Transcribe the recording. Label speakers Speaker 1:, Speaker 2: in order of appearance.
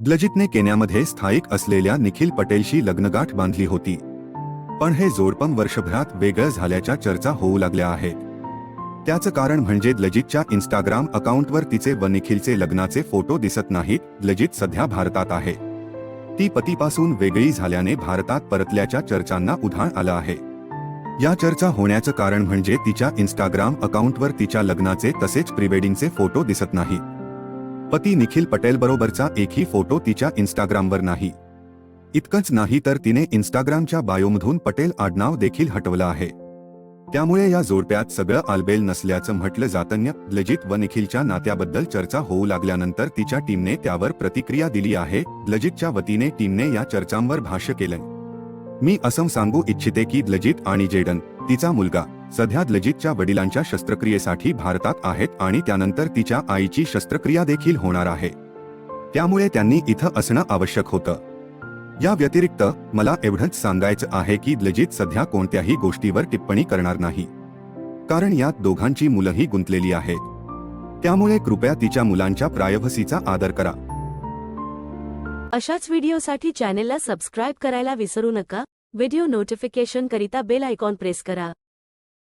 Speaker 1: ब्लजितने केन्यामध्ये स्थायिक असलेल्या निखिल पटेलशी लग्नगाठ बांधली होती. पण हे जोडपम वर्षभरात वेगळं झाल्याच्या चर्चा होऊ लागल्या आहेत. त्याचं कारण म्हणजे लजितच्या इन्स्टाग्राम अकाउंटवर तिचे व निखिलचे लग्नाचे फोटो दिसत नाहीत लजित सध्या भारतात आहे. ती पतीपासून वेगळी झाल्याने भारतात परतल्याच्या चर्चांना उधाण आलं आहे. या चर्चा होण्याचं कारण म्हणजे तिच्या इन्स्टाग्राम अकाउंटवर तिच्या लग्नाचे तसेच प्रीवेडिंगचे फोटो दिसत नाहीत. पती निखिल पटेल बरोबरचा एकही फोटो तिच्या इन्स्टाग्रामवर नाही. इतकंच नाही तर तिने इन्स्टाग्रामच्या बायोमधून पटेल आडनाव देखील हटवलं आहे. त्यामुळे या जोडप्यात सगळं आलबेल नसल्याचं म्हटलं जातन्य लजित व निखिलच्या नात्याबद्दल चर्चा होऊ लागल्यानंतर तिच्या टीमने त्यावर प्रतिक्रिया दिली आहे लजितच्या वतीने टीमने या चर्चांवर भाष्य केलं मी असं सांगू इच्छिते की लजित आणि जेडन तिचा मुलगा सध्या लजितच्या वडिलांच्या शस्त्रक्रियेसाठी भारतात आहेत आणि त्यानंतर तिच्या आईची शस्त्रक्रिया देखील होणार आहे. त्यामुळे त्यांनी इथं असणं आवश्यक होतं. या व्यतिरिक्त मला एवढंच सांगायचं आहे की लजित सध्या कोणत्याही गोष्टीवर टिप्पणी करणार नाही. कारण यात दोघांची मुलंही गुंतलेली आहेत. त्यामुळे कृपया तिच्या मुलांच्या प्रायव्हसीचा आदर करा.
Speaker 2: अशाच व्हिडिओसाठी चॅनेलला सबस्क्राईब करायला विसरू नका. व्हिडिओ नोटिफिकेशन करिता बेल आयकॉन प्रेस करा.